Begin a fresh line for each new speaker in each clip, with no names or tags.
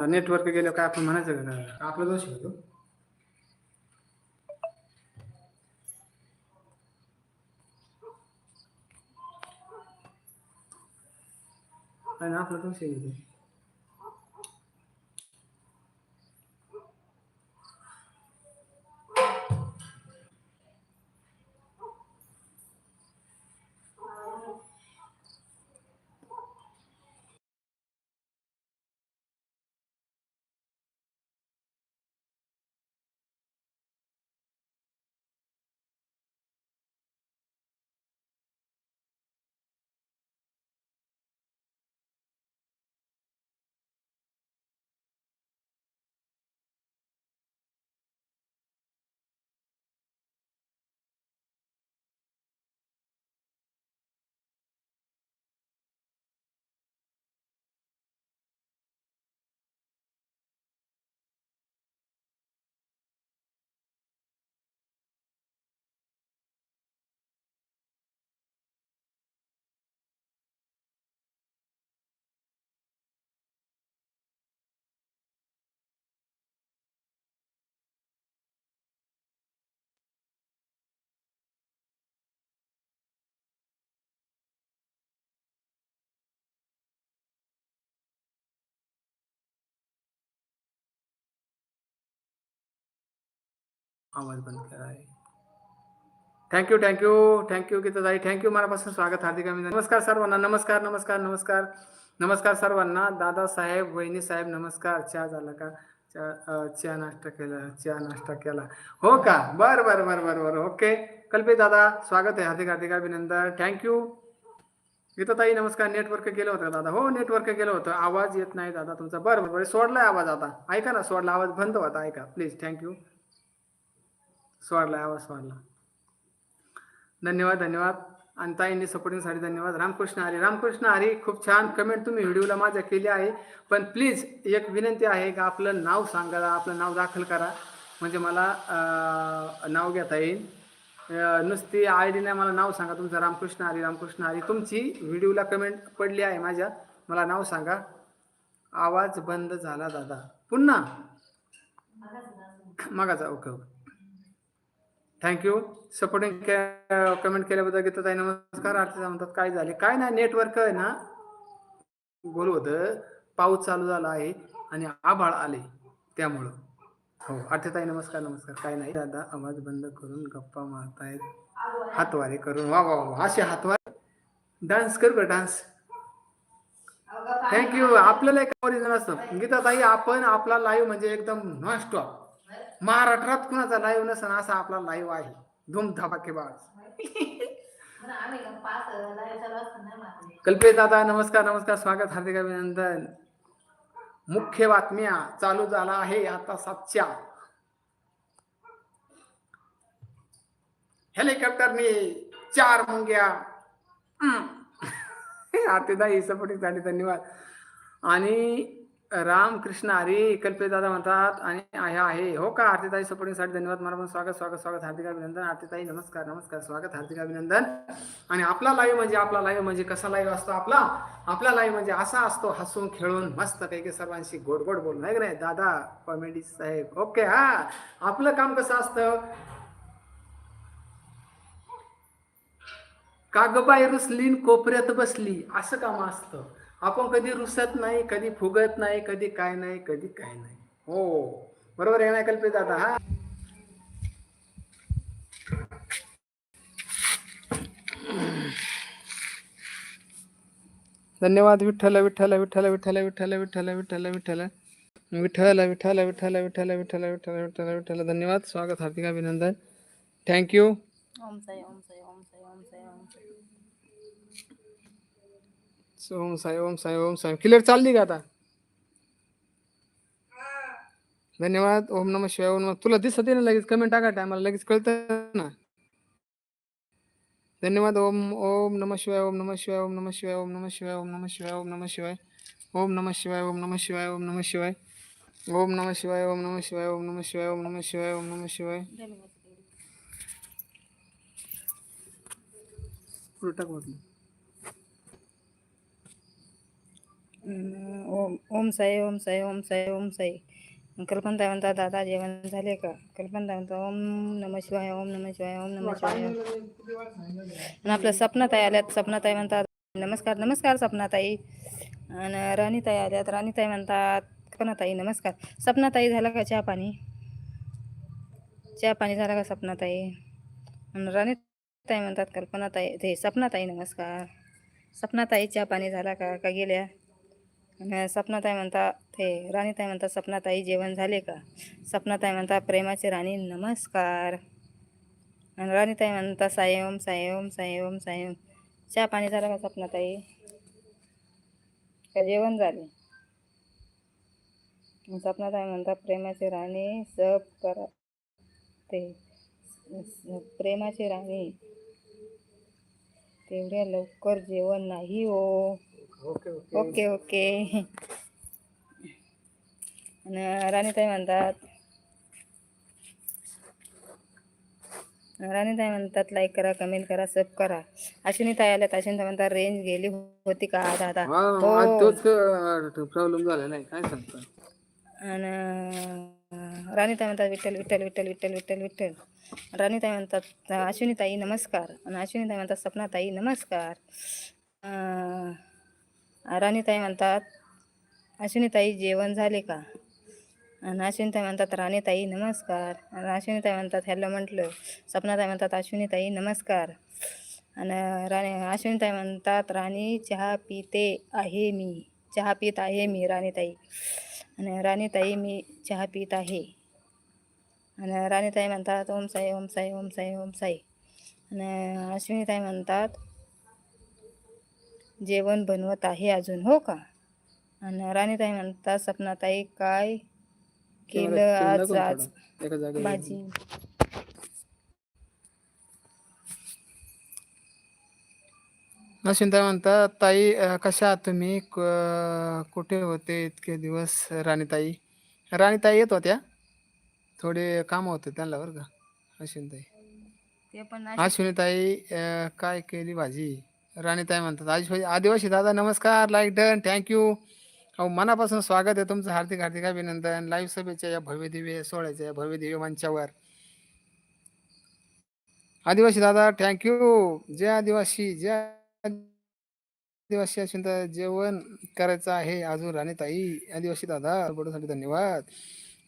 Network गेलं काय आपण म्हणायचं का? आपला दोष होतो नाही ना आपला दोष आहे आवाज़ बंद करा आहे thank you thank you thank you Geetatai thank you मनापासून स्वागत, हार्दिक अभिनंदन। नमस्कार, सर्वांना। नमस्कार नमस्कार नमस्कार। नमस्कार, सर्वांना। दादासाहेब वहिनी साहेब, नमस्कार। चहा झाला का? चहा नाश्ता केला, चहा नाश्ता केला। हो का? बर बर बर बर बर. ओके कल्पे दादा, स्वागत आहे, हार्दिक हार्दिक अभिनंदन. थैंक थँक्यू गीताताई नमस्कार. नेटवर्क गेलं होतं दादा? हो नेटवर्क गेलं होतं. आवाज़ येत नाही दादा तुमचा. बरं बरं सोडलाय आवाज़ आता. ऐका ना, सोडला. आवाज़ बंद होता. ऐका प्लीज़ थँक्यू सोडला आवाज सोडला धन्यवाद धन्यवाद. आणि ताईंनी सपोर्टिंगसाठी धन्यवाद. रामकृष्ण हरी रामकृष्ण हरी खूप छान कमेंट तुम्ही व्हिडिओला माझ्या केली आहे. पण प्लीज एक विनंती आहे का आपलं नाव सांगा आपलं नाव दाखल करा. म्हणजे मला नाव घेता येईल. नुसती आय डीने मला नाव सांगा तुमचं. रामकृष्ण हरी रामकृष्ण हरी. तुमची व्हिडिओला कमेंट पडली आहे माझ्या. मला नाव सांगा. आवाज बंद झाला दादा. पुन्हा? मागाचा okay okay. Thank you supporting comment केल्याबद्दल गीता ताई नमस्कार. आरती म्हणतात काय झाले? काय नाही नेटवर्क आहे ना. बोल होतं पाऊस चालू झाला आहे आणि आभाळ आले त्यामुळं. हो आरतीताई नमस्कार नमस्कार. काय नाही. दादा आवाज बंद करून गप्पा मारतायत. हातवारे करून. वा वा वा असे हातवारे? डान्स कर बरं डान्स थँक्यू आपल्याला एक ओरिजिनल असतं. गीता ताई आपण आपला लाईव्ह म्हणजे एकदम नॉन स्टॉप महाराष्ट्रात कुणाचा लाईव्ह नसन असा आपला लाईव्ह आहे. धूम धमाकेबाज कल्पेश दादा नमस्कार नमस्कार. स्वागत हार्दिक अभिनंदन. मुख्य बातम्या चालू झाला आहे आता सातच्या. हेलिकॉप्टरने चार मुंग्या. आरतीदाई इसपटी झाली धन्यवाद. आणि रामकृष्ण हरी कल्पे दादा म्हणतात आणि आहे आहे. हो का? आरतीताई सपोर्टिंगसाठी धन्यवाद. मला पण स्वागत स्वागत स्वागत. हार्दिक अभिनंदन. आरतीताई नमस्कार नमस्कार. स्वागत हार्दिक अभिनंदन. आणि आपला लाईव्ह म्हणजे आपला लाईव्ह म्हणजे कसा लाईव्ह असतो आपला? आपला लाईव्ह म्हणजे असा असतो हसून खेळून मस्त काही काही सर्वांशी गोड गोड बोलून नाही नाही? दादा कॉमेडी साहेब. ओके हा. आपलं काम कसं असतं? कागबाई रुसलीन कोपऱ्यात बसली? असं काम असतं. आपण कधी रुसत नाही कधी फुगत नाही कधी काय नाही कधी काय नाही हो बरोबर आहे ना कल्पित दादा हा धन्यवाद विठ्ठल विठ्ठल विठ्ठल विठ्ठल विठ्ठल विठ्ठल विठ्ठल विठ्ठल विठ्ठल विठ्ठल विठ्ठल विठ्ठल विठ्ठल विठ्ठल विठ्ठल विठ्ठल धन्यवाद स्वागत हार्दिक अभिनंदन thank you
Om Sai Om Sai Om Sai Om Sai Om Sai
Om Sai Om Sai clear चालली का आता धन्यवाद ओम नम शिवाय ओम नमः तुला दिसत ना लगेच कमेंट टाका टायमाला लगेच कळतं ना धन्यवाद ओम ओम नम शिवाय ओम नम शिवाय ओम नम शिवाय ओम नम शिवाय ओम नम शिवाय ओम नम शिवाय ओम नम शिवाय ओम नम शिवाय ओम नम शिवाय ओम नम शिवाय ओम नम शिवाय ओम नम शिवाय ओम नम शिवाय ओम नम शिवाय पुढे टाक म्हटलं
अं, ओम ओम साई ओम साई ओम साई ओम साई. कल्पना म्हणतात दादा जेवण झाले का? कल्पना म्हणतात ओम नम शिवाय ओम नम शिवाय ओम नम शिवाय. आणि आपल्या सपनाताई आल्यात सपनाताई म्हणतात नमस्कार नमस्कार सपनाताई. आणि राणीताई आल्यात राणीताई म्हणतात कल्पनाताई नमस्कार. सपनाताई झाला का चहा पाणी? चहा पाणी झाला का सपनाताई? आणि राणीताई म्हणतात कल्पनाताई ते सपनाताई नमस्कार. सपनाताई चहा पाणी झाला का? का गेल्या? सपनाताई म्हणता ते राणीताई म्हणता सपनाताई जेवण झाले का? सपनाताई म्हणता प्रेमाचे राणी नमस्कार. आणि राणीताई म्हणता सायम सायम सायम सायम. चहा पाणी झालं का सपनाताई का जेवण झाले? सपनाताई म्हणता प्रेमाचे राणी सब करा ते प्रेमाचे राणी तेवढ्या लवकर जेवण नाही हो.
ओके
ओके राणीताई म्हणतात राणीताई म्हणतात लाईक करा कमेंट करा सब करा अश्विनी ताई आल्यात अश्विनी ताई म्हणतात रेंज गेली होती का दादा
हा आज तोच प्रॉब्लेम झाला नाही काय सांगता
आणि राणीताई म्हणतात विठ्ठल विठ्ठल विठ्ठल विठ्ठल विठ्ठल विठ्ठल राणीताई म्हणतात अश्विनी ताई नमस्कार आणि अश्विनी ताई म्हणतात सपनाताई नमस्कार अं, राणीताई म्हणतात अश्विनीताई जेवण झाले का? आणि अश्विनीताई म्हणतात राणीताई नमस्कार. आणि अश्विनीताई म्हणतात हॅलो म्हटलं. सपनाताई म्हणतात अश्विनीताई नमस्कार. आणि राणी अश्विनीताई म्हणतात राणी चहा पिते आहे मी. चहा पित आहे मी राणीताई. आणि राणीताई मी चहा पित आहे. आणि राणीताई म्हणतात ओम साई ओम साई ओम साई ओम साई. आणि अश्विनीताई म्हणतात जेवण बनवत आहे अजून हो का? आणि राणीताई म्हणतात सपनाताई काय केलं आज आज भाजी.
नशिंता म्हणतात ताई कशा आहात तुम्ही? कुठे होते इतके दिवस राणीताई? राणीताई येत होत्या. थोडे काम होते त्यांना बरं का अश्विनीताई
ते पण
अश्विनीताई काय केली भाजी? राणीताई म्हणतात आदिवासी हो, आदिवासी दादा नमस्कार लाईक डन थँक्यू अहो मनापासून स्वागत आहे तुमचं हार्दिक हार्दिक अभिनंदन. लाईव्ह सभेच्या या भव्य दिव्य सोहळ्याच्या या भव्य दिव्य मंचावर. आदिवासी दादा थँक्यू जय आदिवासी जय आदिवासी असून तर जेवण करायचं आहे अजून राणीताई आदिवासी दादा बोलण्यासाठी धन्यवाद.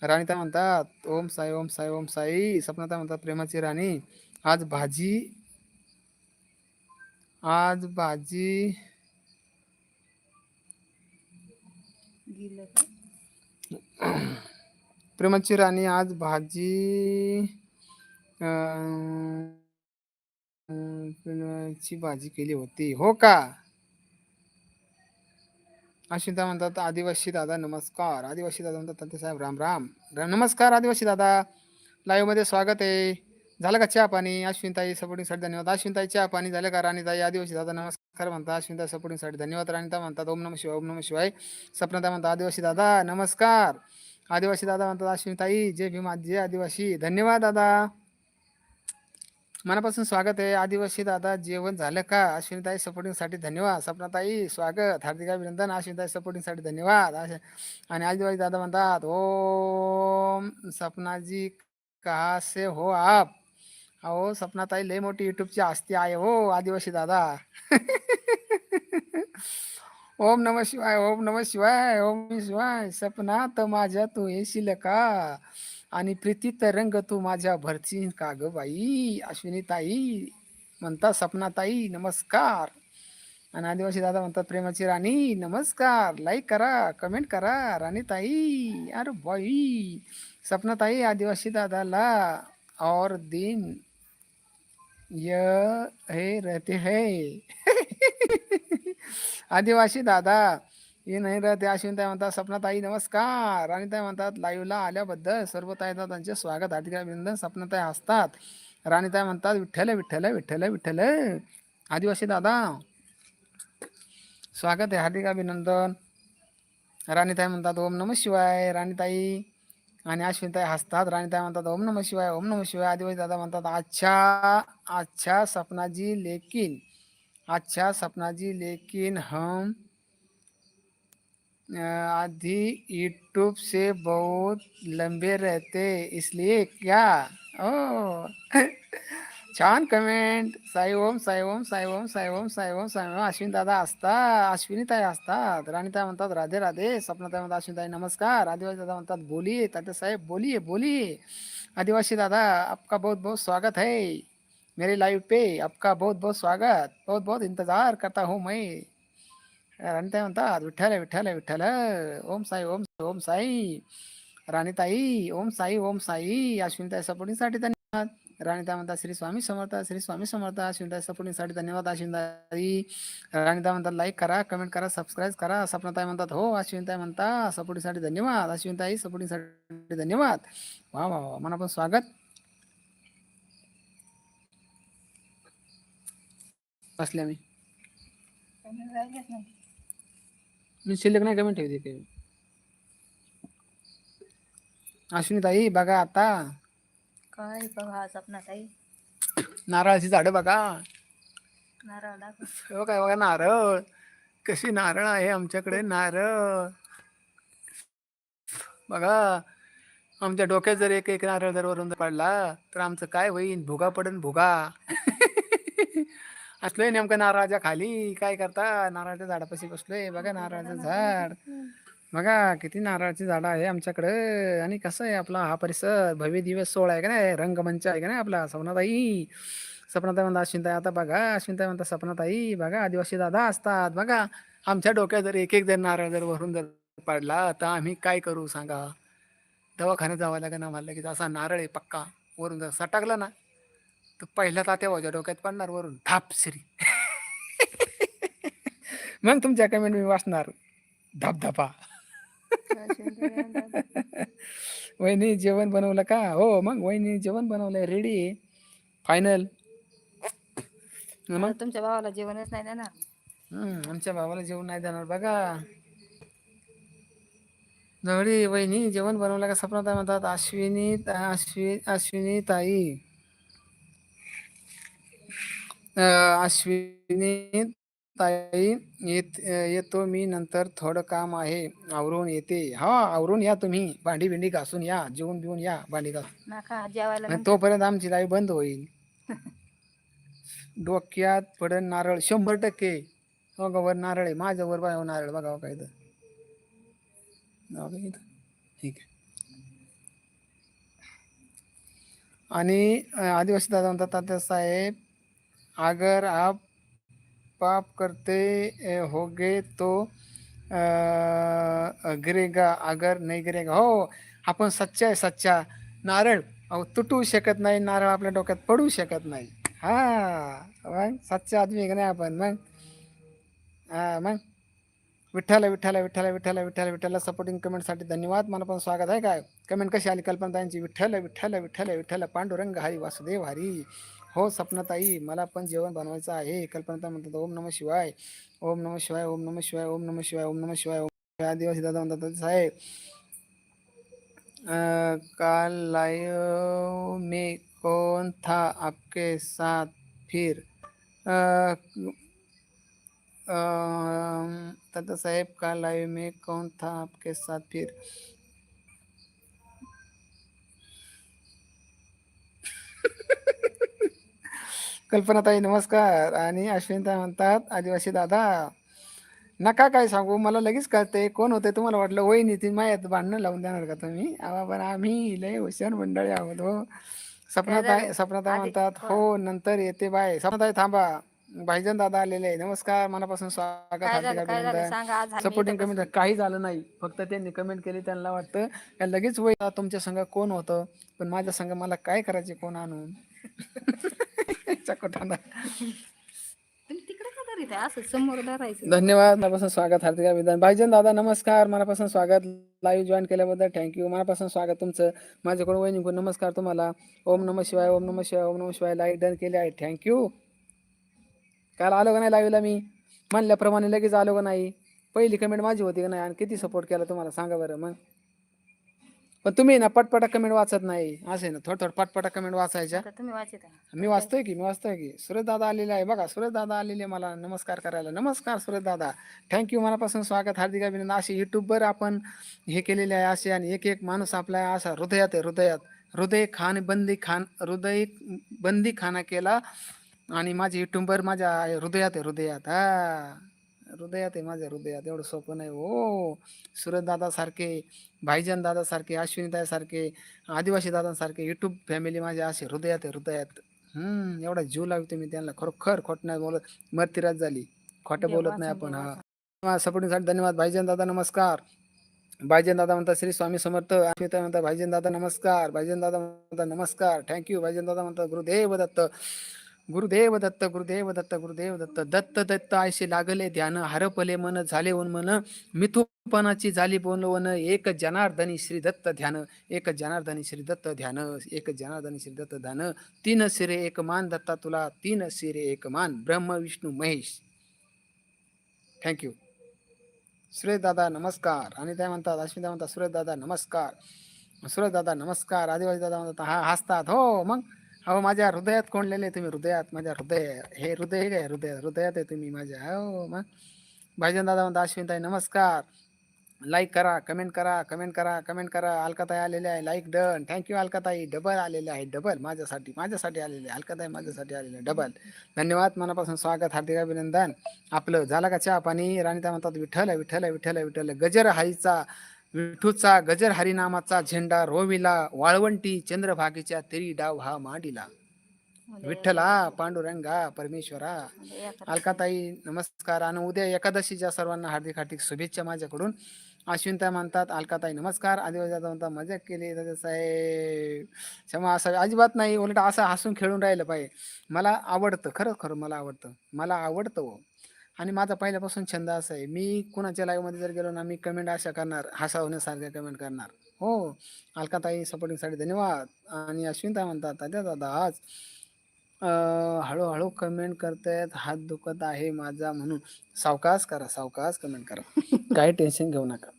राणीताई म्हणतात ओम साई ओम साई ओम साई. सपनाता म्हणतात प्रेमाची राणी आज भाजी आज भाजी प्रेमाची राणी आज भाजी प्रेमाची भाजी केली होती. हो का? अश्विता म्हणतात आदिवासी दादा नमस्कार. आदिवासी दादा म्हणतात साहेब राम राम. राम नमस्कार आदिवासी दादा. लाईव्हमध्ये स्वागत आहे. झालं का चहा पाणी? अश्विनताई सपोर्टिंगसाठी धन्यवाद. अश्विनताई चहा पाणी झालं का? राणीताई आदिवासी दादा नमस्कार म्हणतात. अश्विनताई सपोर्टिंगसाठी धन्यवाद. राणीता म्हणतात ओम नम शिवाय ओम नम शिवाय. सपनाता म्हणतात आदिवासी दादा नमस्कार. आदिवासी दादा म्हणतात अश्विनताई जय भीमा जय आदिवासी. धन्यवाद दादा. मनापासून स्वागत आहे. आदिवासी दादा जेवण झालं का? अश्विनीताई सपोर्टिंगसाठी धन्यवाद. सपनाताई स्वागत. हार्दिक अभिनंदन. अश्विनीताई सपोर्टिंगसाठी धन्यवाद. अशा- आणि आदिवासी दादा म्हणतात ओम सपनाजी कहा से हो आप? अहो सपनाताई लय मोठी युट्यूबची आस्ती आहे हो आदिवासी दादा. ओम नम शिवाय ओम नम शिवाय ओम शिवाय. सपना तर माझ्या तू येशील का? आणि प्रीती रंग तू माझ्या भरची का ग बाई? अश्विनी ताई म्हणतात सपनाताई नमस्कार. आणि आदिवासी दादा म्हणतात प्रेमाची राणी नमस्कार. लाईक करा कमेंट करा राणी ताई अरे बाई. सपनाताई आदिवासी दादाला और दिन य हे रहते है. आदिवासी दादा हे नाही रहते अश्विनताई म्हणतात सपनाताई नमस्कार. राणीताई म्हणतात लाईव्हला आल्याबद्दल सर्व ताई दादांचे स्वागत हार्दिक अभिनंदन सपनाताई असतात राणीताई म्हणतात विठ्ठल विठ्ठल विठ्ठल विठ्ठल. आदिवासी दादा स्वागत आहे हार्दिक अभिनंदन राणीताई म्हणतात ओम नम शिवाय. राणीताई आणि अश्विनताई हसतात राणीताई म्हणतात ओम नम शिवाय ओम नम शिवाय. आदिवासी दादा म्हणतात अच्छा अच्छा सपनाजी लेकिन अच्छा सपना जी लेकिन हम आधी यूट्यूब से बहुत लंबे रहते इसलिए क्या? ओ छान कमेंट साई ओम साई ओम साई ओम साई ओम साई ओम साई ओम. अश्विन दादा असतात अश्विनी ताई असतात राणीताई म्हणतात राधे राधे. स्वप्नताई म्हणतात अश्विन ताई नमस्कार. आदिवासी दादा म्हणतात बोलिये तात्या साहेब बोलिये बोलिये आदिवासी दादा आपका बहुत बहुत स्वागत है. मेरे लाइव पे आपका बहुत बहुत स्वागत. बहुत बहुत इंतजार करता हूँ मैं. राणीताई म्हणतात विठ्ठल विठ्ठल विठ्ठल. ओम साई ओम ओम साई. राणीताई ओम साई ओम साई. अश्विनीताई सपोर्टिंगसाठी धन्यवाद. राणीता म्हणतात श्री स्वामी समर्थ श्री स्वामी समर्थ शिंदा सपोर्टिंगसाठी धन्यवाद आशिंदाई राणीता म्हणतात लाईक करा कमेंट करा सबस्क्राईब करा. सपनाताई म्हणतात हो अश्विनताई म्हणता सपोर्टिंगसाठी धन्यवाद अश्विनताई सपोर्टिंगसाठी धन्यवाद. वा वा वा मनापासून स्वागत. बसल्या मी. मी शिल्लक नाही कमेंट ठेवते काही अश्विनीताई बघा आता.
काय बघा सपना ताई.
नारळाची झाडं बघा.
नारळ दाखव.
हो काय बघा नारळ. कशी नारळ आहे आमच्याकडे नारळ. बघा आमच्या डोक्यात जर एक एक नारळ जर वरून पडला तर आमचं काय होईन? भुगा पडन भुगा. असलोय नेमकं नारळाच्या खाली. काय करता? नारळाच्या झाडापाशी बसलोय. बघा नारळाचं झाड. बघा किती नारळाची झाडं आहे आमच्याकडं. आणि कसं आहे आपला हा परिसर भव्य दिवस सोहळा आहे का नाही? रंगमंच आहे का नाही आपला? सपनाताई. सपनाताई म्हणता अश्विनताई आता बघा. अश्विनताई म्हणता सपनाताई बघा आदिवासी दादा असतात. बघा आमच्या डोक्यात जर एक एक जर नारळ जर वरून जर पडला तर आम्ही काय करू सांगा? दवाखान्यात जावं लागेल आम्हाला लगेच. असा नारळ आहे पक्का. वरून जर सटाकला ना तर पहिल्या तात्या माझ्या डोक्यात पडणार वरून. धाप मग तुमच्या कमेंट मी वाचणार धबधबा. वहिनी जेवण बनवलं का? हो मग वहिनी जेवण बनवलंय. रेडी फायनल मग?
तुमच्या भावाला जेवणच नाही देणार?
हम्म, आमच्या भावाला जेवण नाही देणार बघा. जवळी वहिनी जेवण बनवलं का सपना म्हणतात अश्विनी अश्विनी अश्विनी ताई. अं, अश्विनी ताई येत येतो मी नंतर थोडं काम आहे आवरून येते. हा आवरून या तुम्ही. भांडी बिंडी घासून या जेवून बिवून या भांडी घासून.
नाका जेवायला
आणि तोपर्यंत आमची लाईव्ह बंद होईल. डोक्यात पडन नारळ शंभर टक्के. हो वर नारळ आहे. माझ्या वर बाय नारळ. बघावं काय इथं नाव काय इथं? ठीक आहे. आणि आदिवासी दादा म्हणतात तात्या साहेब अगर आप पाप करते होगे तो गिरेगा अगर नाही गिरेगा. हो आपण सच्चा आहे सच्चा. नारळ अहो तुटू शकत नाही नारळ आपल्या डोक्यात पडू शकत नाही. हा मग सच्चा आदमी आहे का नाही आपण? मग? हा मग? विठ्ठल विठ्ठल विठ्ठल विठ्ठल विठ्ठल विठ्ठल सपोर्टिंग कमेंटसाठी धन्यवाद. मला पण स्वागत आहे काय कमेंट कशी आली कल्पनाताईंची विठ्ठल विठ्ठल विठ्ठल विठ्ठल पांडुरंग हरी वासुदेव हरी. हो सपनाताई मला पण जेवण बनवायचं आहे कल्पना म्हणतात ओम नम शिवाय ओम नम शिवाय ओम नम शिवाय ओम नम शिवाय ओम नम शिवाय ओम आदिवासी दादा म्हणतात साहेब काल लाइव में कौन था आपके साथ फिर दादा साहेब काल लाइव में कौन था आपके साथ फिर कल्पनाताई नमस्कार. आणि अश्विनताई म्हणतात आदिवासी दादा नका काय सांगू मला लगेच कळते कोण होते तुम्हाला वाटलं? वहिनी ती मायात भांडणं लावून देणार का तुम्ही? आवा पण आम्ही लय हुशार मंडळी आहोत हो. सपनाताई सपनाताई म्हणतात हो. नंतर येते बाय. सपनाताई थांबा. भाईजन दादा आलेले आहे. नमस्कार. मनापासून स्वागत. Supporting comment. काही झालं नाही. फक्त त्यांनी कमेंट केली त्यांना वाटतं का लगेच वय तुमच्या संघ कोण होतं? पण माझ्या संघ मला काय करायचे कोण आणून? चकोटांना
तुम्ही तिकडे का धरीत आहे असं समोर धरायचं.
धन्यवाद मनापासून स्वागत हार्दिक अभिनंदन. भाईजन दादा नमस्कार. मनापासून स्वागत. लाईव्ह जॉईन केल्याबद्दल थँक्यू मनापासून स्वागत तुमचं. माझ्याकडून वहिनीकडून नमस्कार तुम्हाला. ओम नम शिवाय ओम नम शिवाय ओम नम शिवाय. लाईव्ह डन केले आहे. थँक्यू काल आलो का नाही लाईव्हला मी? म्हणल्याप्रमाणे लगेच आलो का नाही? पहिली कमेंट माझी होती का नाही? आणि किती सपोर्ट केला तुम्हाला? सांगा बरं मग. पण तुम्ही ना पटपटा कमेंट वाचत नाही. असे ना थोडं थोडं पटपटा कमेंट वाचायच्या.
आता तुम्ही वाचित. आहे
मी वाचतोय की मी वाचतोय की? सुरेश दादा आलेले आहे. बघा सुरेश दादा आलेले मला नमस्कार करायला. नमस्कार सुरेश दादा. थँक्यू मनापासून स्वागत हार्दिक अभिनंदन. असे युट्यूबवर आपण हे केलेले आहे असे आणि एक एक माणूस आपला असा हृदयात आहे हृदयात. हृदय खान बंदी खान हृदय बंदी खाना केला. आणि माझे युट्यूबवर माझ्या हृदयात आहे हृदयात. हा. हृदयात आहे माझ्या हृदयात. एवढं सोपं नाही. हो सुरत दादासारखे भाईजान दादासारखे अश्विनी सारखे आदिवासी दादांसारखे युट्यूब फॅमिली माझ्या असे हृदयात आहे हृदयात. हम्म एवढा जीव लावते मी त्यांना. खरोखर खोट नाही बोलत. मर्तिराज झाली. खोटं बोलत नाही आपण हा. सपोर्टिंगसाठी धन्यवाद. भाईजान दादा नमस्कार. भाईजान दादा म्हणतात श्री स्वामी समर्थ. अश्विता म्हणतात भाईजान दादा नमस्कार. भाईजान दादा म्हणतात नमस्कार. थँक्यू भाईजान दादा म्हणतात गुरुदेव दत्त. गुरुदेव दत्त गुरुदेव दत्त गुरुदेव दत्त. दत्त दत्त आयशी लागले ध्यान हरपले मन झाले वन मन. मिथुपणाची झाली बोलवन एक जनार्दनी श्री दत्त ध्यान. एक जनार्दनी श्री दत्त ध्यान एक जनार्दनी श्री दत्त ध्यान. तीन शिरे एक मान दत्ता तुला तीन शिरे एक मान. ब्रह्म विष्णू महेश. थँक्यू सुरेश दादा नमस्कार. आणि त्या म्हणतात अश्विता म्हणतात सुरेश दादा नमस्कार. सुरेश दादा नमस्कार. आदिवासी दादा म्हणतात हा हसतात. हो मग? अहो माझ्या हृदयात कोंडलेले तुम्ही? हृदयात माझ्या हृदय हे हृदय काय? हृदय हृदयात आहे तुम्ही माझ्या. हो मग भाईजन दादा म्हणतात अश्विनताई नमस्कार. लाईक करा कमेंट करा कमेंट करा कमेंट करा. अलकाताई आलेले आहे. Like done thank you Alkatai. Double आलेले आहे. डबल माझ्यासाठी. माझ्यासाठी आलेले आहे. अलकाताई माझ्यासाठी आलेले आहे. डबल धन्यवाद. मनापासून स्वागत. हार्दिक अभिनंदन. आपलं झालं का चहा पाणी? राणीता म्हणतात विठ्ठल विठ्ठल विठ्ठल विठ्ठल. गजर हाईचा. विठूचा गजर हरिनामाचा झेंडा रोविला वाळवंटी चंद्रभागेच्या तेरी डाव हा मांडिला. विठ्ठला पांडुरंगा परमेश्वरा. अलकाताई नमस्कार. आणि उद्या एकादशीच्या सर्वांना हार्दिक हार्दिक शुभेच्छा माझ्याकडून. अश्विनताई म्हणतात अलकाताई नमस्कार. आदिवासी म्हणतात मजा केली. साहेब क्षमा असं अजिबात नाही. उलट असं हसून खेळून राहिलं पाहिजे. मला आवडतं खरं खरं मला आवडतं. मला आवडतं हो. आणि माझा पहिल्यापासून छंद असा आहे मी कुणाच्या लाईव्हमध्ये जर गेलो ना मी कमेंट अशा करणार हसावण्यासारख्या कमेंट करणार. हो. अलकाताई सपोर्टिंगसाठी धन्यवाद. आणि अश्विनताई म्हणतात दादा दादा आज हळूहळू कमेंट करतायत हात दुखत आहे माझा म्हणून. सावकाश करा सावकाश कमेंट करा. काही टेन्शन घेऊ नका.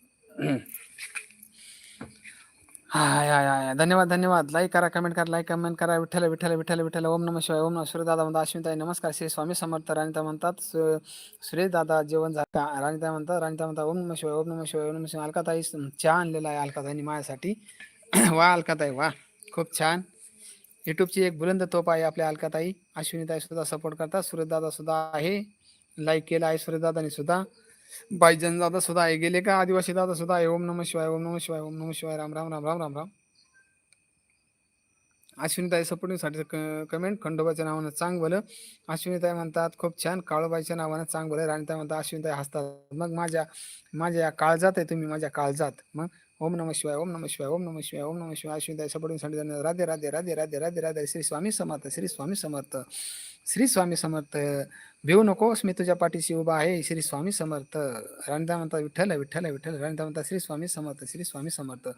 हाय हाय हाय धन्यवाद धन्यवाद. लाईक करा कमेंट करा लाईक कमेंट करा. विठ्ठल विठ्ठल विठ्ठल विठ्ठल ओम नम शिवाय ओम नम सूर्यदादा म्हणतात अश्विनताई नमस्कार. श्री स्वामी समर्थ राणीता म्हणतात सु- सुरेशदादा जेवण झालं का? राणीता म्हणतात राणीता म्हणतात ओम नम शिवाय ओम नम शिवाय ओम नम शिवाय. अलकाताई चहा आणलेला आहे अलकाताईनी माझ्यासाठी. वा अलकाताई वा. खूप छान. युट्यूबची एक बुलंद तोप आहे आपल्या अलकाताई. अश्विनीताई सुद्धा सपोर्ट करतात. सुरेश सुद्धा आहे. लाईक केलं आहे सुरेश सुद्धा. बायजन दादा सुद्धा आहे. गेले का? आदिवासी दादा सुद्धा आहे. ओम नम शिवाय ओम नम शिवाय ओम नम शिवाय. राम राम राम राम राम राम. अश्विनीताई सपोर्टिंगसाठी कमेंट खंडोबाच्या नावानं चांग भलं. अश्विनीताई म्हणतात खूप छान. काळोबाईच्या नावानं चांग भलं. राणीताई म्हणतात अश्विनीताई हसतात. मग माझ्या माझ्या काळजात आहे तुम्ही माझ्या काळजात. मग ओम नम शिवाय ओम नम शिवाय ओम नम शिवाय ओम नम शिवाय अश्विनीताई सपोर्टिंगसाठी धन्यवाद राधे राधे राधे राधे राधे राधे श्री स्वामी समर्थ श्री स्वामी समर्थ श्री स्वामी समर्थ भिवू नकोस मी तुझ्या पाठीशी उभा आहे श्री स्वामी समर्थ राणीदा म्हणतात विठ्ठल विठ्ठल विठ्ठल राणीदा म्हणतात श्री स्वामी समर्थ श्री स्वामी समर्थ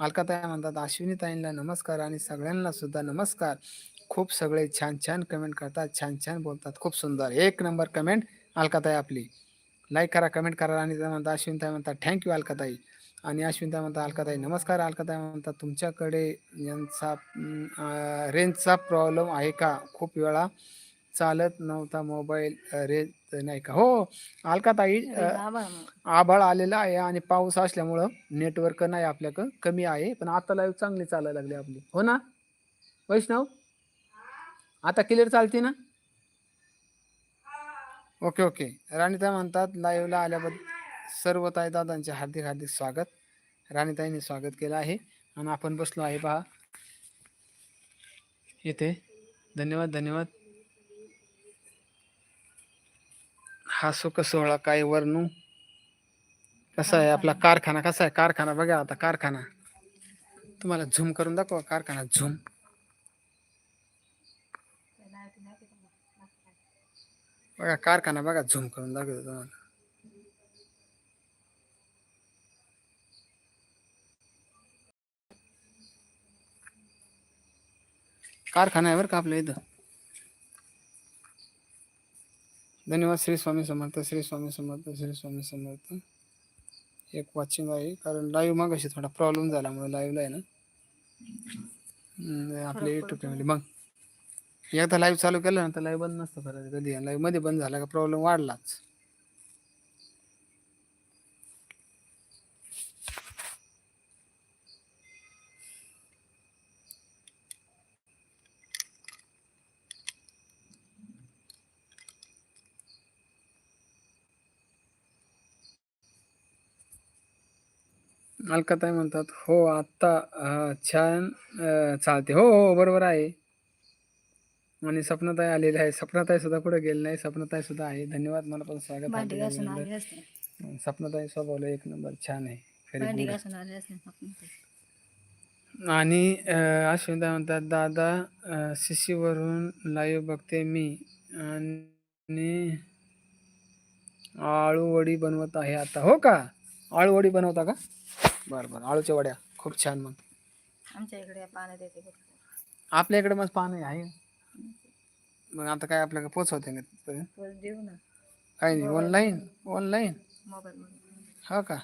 अलकाताई म्हणतात अश्विनीताईंना नमस्कार आणि सगळ्यांना सुद्धा नमस्कार खूप सगळे छान छान कमेंट करतात छान छान बोलतात. खूप सुंदर. एक नंबर कमेंट अलकाताई आपली. लाईक करा कमेंट करा. राणीदा म्हणतात अश्विनीताई म्हणतात थँक्यू अलकाताई आणि अश्विनताई म्हणतात अलकाताई नमस्कार. अलकाताई म्हणतात तुमच्याकडे यांचा रेंजचा प्रॉब्लेम आहे का? खूप वेळा चालत नव्हता मोबाईल रेंज नाही का? हो अलकाताई आभाळ आलेला आहे आणि पाऊस असल्यामुळं नेटवर्क नाही आपल्याकडं कमी आहे. पण आता लाईव्ह चांगली चालायला लागली आपली. हो ना? वैष्णव? आता क्लिअर चालते ना? Okay okay. राणीताई म्हणतात लाईव्हला आल्याबद्दल सर्व ताई दादांचे हार्दिक हार्दिक स्वागत. राणीताईंनी स्वागत केलं आहे. आणि आपण बसलो आहे पहा. येथे धन्यवाद धन्यवाद. हा सुख सोहळा काय वर्णू कसा आहे आपला कारखाना? कसा आहे कारखाना? बघा आता कारखाना. तुम्हाला झूम करून दाखवा कारखाना झूम. बघा कारखाना बघा झूम करून दाखवतो तुम्हाला. कारखाना आहे बरं का आपल्या इथं? धन्यवाद श्री स्वामी समर्थ श्री स्वामी समर्थ श्री स्वामी समर्थ. एक वॉचिंग आहे कारण लाईव्ह मागाशी थोडा प्रॉब्लेम झाल्यामुळे लाईव्हला आहे ना? आपल्या युट्यूब फॅमिली मग एकदा लाईव्ह चालू केलं ना तर लाईव्ह बंद नसतं करायचं कधी. लाईव्हमध्ये बंद झाला का प्रॉब्लेम वाढलाच. अलकाताई म्हणतात हो आत्ता छान चालते. हो हो बरोबर आहे. आणि सपनाताई आलेली आहे. सपनाताई सुद्धा पुढे गेले नाही? सपनाताई सुद्धा आहे. धन्यवाद मला पण स्वागत आहे. सपनाताई स्वभावला एक नंबर छान आहे. खरी आणि अं, अश्विनताई म्हणतात दादा शिशीवरून लाईव्ह बघते मी आणि आळूवडी बनवत आहे आता. हो का? आळूवडी बनवता का? बरं बरं. आळूच्या वड्या. खूप छान मग.
आमच्या इकडे पाण्यात येते भरपूर.
आपल्या इकडे मग पाणी आहे. मग आता काय आपल्याला पोचवते का तिथपर्यंत?
तर देऊ ना.
काय नाही ऑनलाईन ऑनलाईन
मोबाईल मध्ये.
हो का?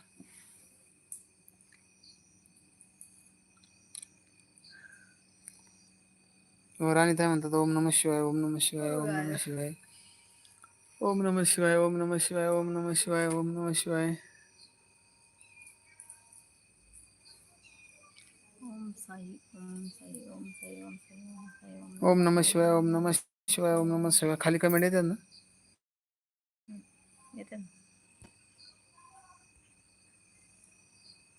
हो राणी काय म्हणतात ओम नम शिवाय ओम नम शिवाय ओम नम शिवाय. ओम नम शिवाय ओम नम शिवाय ओम नम शिवाय ओम नम शिवाय
ओम साई ओम साई ओम साई ओम साई ओम साई ओम
ओम नम शिवाय ओम नम शिवाय ओम नम शिवाय. खाली कमेंट येतात ना?
येते ना.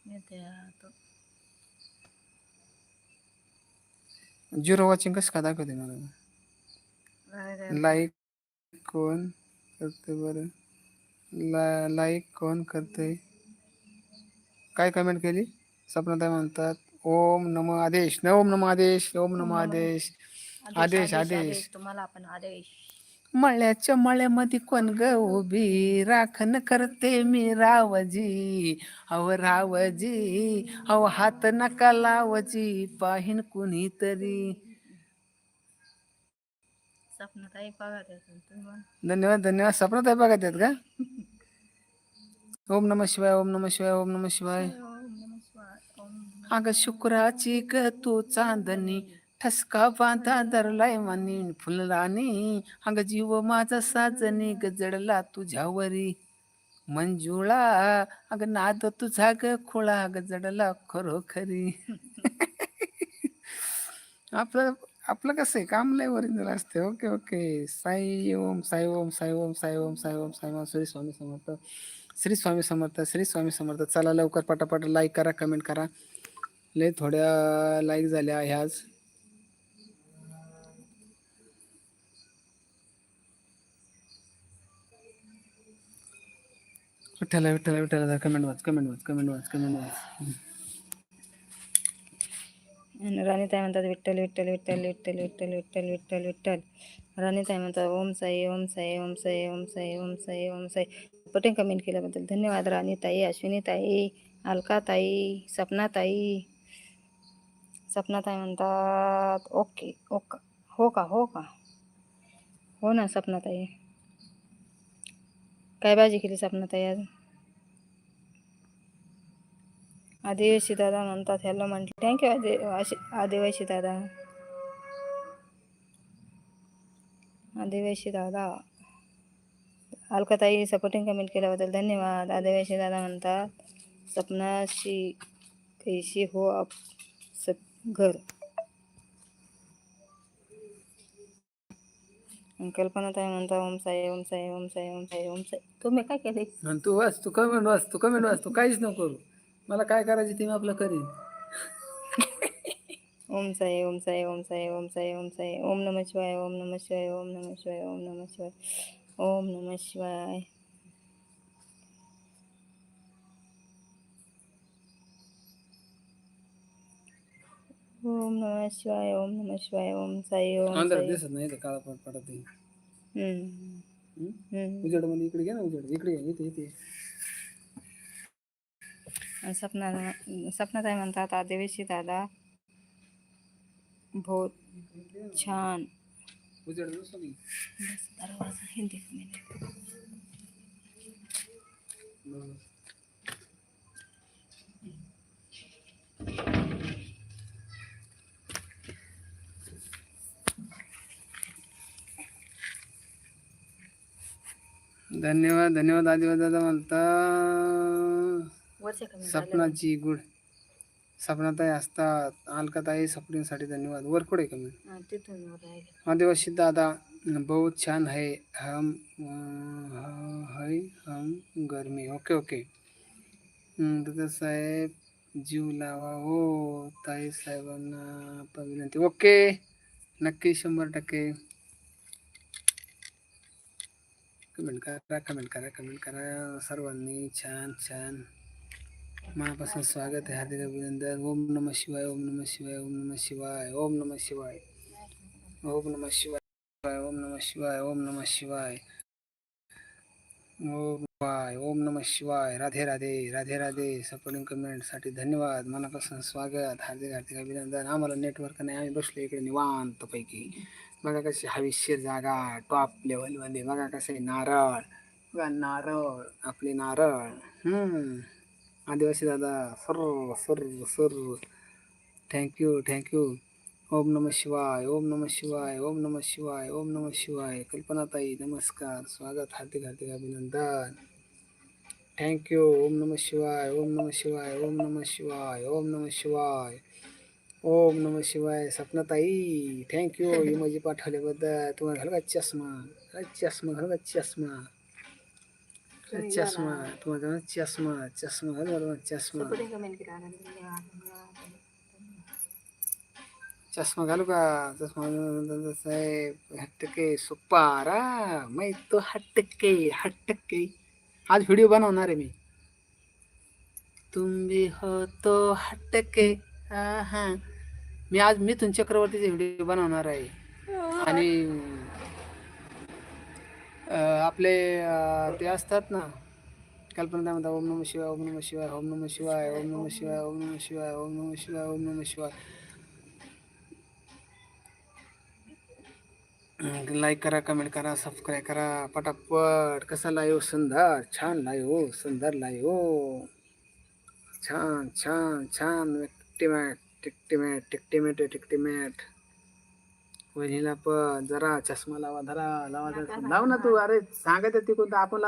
येते आता.
झिरो वॉचिंग कसं का दाखवते मला. लाईक कोण करते बरं? ला लाईक कोण करते काय कमेंट केली? सपनाताई म्हणतात ओम नम आदेश ओम नम आदेश ओम नम आदेश. आदेश आदेश
तुम्हाला आपण आदेश.
मळ्याच्या मळ्यामध्ये कोण ग उभी? राखण करते मी रावजी. अव रावजी अव हात नका लावजी. पाहिन कुणीतरी.
बघा.
धन्यवाद धन्यवाद. सपनाताई बघत आहेत का ओम नम शिवाय ओम नम शिवाय ओम नम शिवाय. अग शुक्राची ग तू चांदणी ठसका बांधा धरलाय मनी फुलराणी अग जीव माझा साजनी गजडला तुझ्यावरी. मंजुळा अग नाद तुझा ग खुळा गजडला खरोखरी. आपलं आपलं कसं आहे? काम लय ओरिजिनल असते ओके ओके. साई ओम साई ओम साई ओम साई ओम साई ओम साई ओम. श्री स्वामी समर्थ. श्री स्वामी समर्थ श्री स्वामी समर्थ. चला लवकर पटापट लाईक करा कमेंट करा. लय थोड्या लाईक झाल्या ह्याच. विठ्ठला विठ्ठला विठ्ठला कमेंट वाच कमेंट वाच कमेंट वाच कमेंट वाच.
आणि राणीताई म्हणतात विठ्ठल विठ्ठल विठ्ठल विठ्ठल विठ्ठल विठ्ठल विठ्ठल विठ्ठल. राणीताई म्हणतात ओम साई ओम साई ओम साई ओम साई ओम साई ओम साई. पटेन कमेंट केल्याबद्दल धन्यवाद राणीताई अश्विनीताई अलकाताई सपनाताई सपनाताई म्हणतात. ओके ओका हो का हो का? हो ना सपनाताई काय भाजी केली सपनाताई आज? आदिवासी दादा म्हणतात हॅलो म्हटलं. थँक्यू आदि आशि- आदिवासी दादा. आदिवासी दादा. अलकाताई सपोर्टिंग कमेंट केल्याबद्दल धन्यवाद. आदिवासी दादा म्हणतात सपनाशी कैशी हो आप घर आणि कल्पनाताई म्हणता ओम साई ओम साई ओम साई ओम साई ओम साई. तुम्ही काय केले?
आणि तू वाच तू कमेंट वाच तू कमेंट वाच तू काहीच नको करू. मला काय करायचे ते मी आपलं करीन.
ओम साई ओम साई ओम साई ओम साई ओम साई. ओम नमः शिवाय ओम नमः शिवाय ओम नमः शिवाय ओम नमः शिवाय. ओम नमः शिवाय. ओम नमः शिवाय ओम नमः शिवाय ओम साई ओम साई.
दिसत नाही काळा पड पडत. उजेडमध्ये इकडे घे ना उजेड. इकडे घे इथे इथे.
आणि सपना सपनाताई म्हणतात आदिवासी दादा बहुत छान.
उजेड दिसतो?
बस दरवाजा हिंदी में
बरं. धन्यवाद धन्यवाद आदिवाद दादा म्हणता
कमी
सपनाची गुड सपनाताई असतात अलकाताई सपनीसाठी धन्यवाद. वर कुठे कमी आदिवासी दादा बहुत छान है हम है हम गर्मी. Okay okay. हं, दादा साहेब जीव लावा. हो ताई साहेबांना पण विनंती. ओके नक्की शंभर टक्के. कमेंट करा कमेंट करा कमेंट करा सर्वांनी छान छान। मनापासून स्वागत आहे हार्दिक अभिनंदन। ओम नम शिवाय, ओम नम शिवाय, ओम नम शिवाय, ओम नम शिवाय। ओम नम शिवाय, ओम नम शिवाय, ओम नम शिवाय। ओम शिवाय ओम नम शिवाय। राधे राधे राधे राधे। सपोर्टिंग कमेंट कमेंटसाठी धन्यवाद। मनापासून स्वागत, हार्दिक हार्दिक अभिनंदन। आम्हाला नेटवर्क नाही, आम्ही बसलो इकडे निवांतपैकी। बघा कशी हवीशीर जागा टॉप लेवलमध्ये बघा कसे नारळ. बघा नारळ आपले नारळ. हम्म. आदिवासी दादा sir sir sir. Thank you thank you Om Namah Shivaya Om नम शिवाय ओम नम शिवाय ओम नम शिवाय. कल्पनाताई नमस्कार. स्वागत हार्दिक हार्दिक अभिनंदन. थँक्यू ओम नम शिवाय ओम नम शिवाय ओम नम शिवाय ओम नम शिवाय. ओम नम शिवाय सपनाताई थँक्यू इमोजी पाठवल्याबद्दल. तुम्हाला घाल का चष्मा? चष्मा घाल का चष्मा? चष्मा तुम्हाला चष्मा चष्मा घाल बरोबर चष्मा. चष्मा घालू का? चष्मा साहेब हटके सुपार. मैं तो हटके हटके. आज व्हिडिओ बनवणार आहे मी. तुम भी हो तो हटके. हा मी आज मिथुन चक्रवर्तीचे व्हिडिओ बनवणार आहे. आणि अं, आपले अं, ते असतात ना कल्पना काय म्हणतात ओम नम शिवाय ओम नम शिवाय ओम नम शिवाय ओम नम शिवाय ओम नम शिवाय ओम नम शिवाय ओम नम शिवाय. लाईक करा कमेंट करा सबस्क्राईब करा पटापट. कसा लाईव्ह सुंदर. छान लाईव्ह हो सुंदर लाईव्ह छान छान छान. टिकटिमॅट टिकटिमॅट टिकटिमॅट टिकटिमॅट. वहिनीला पण जरा चष्मा लावा धरा लावा. लाव ना तू अरे सांगत ती कोणतं आपण लावा.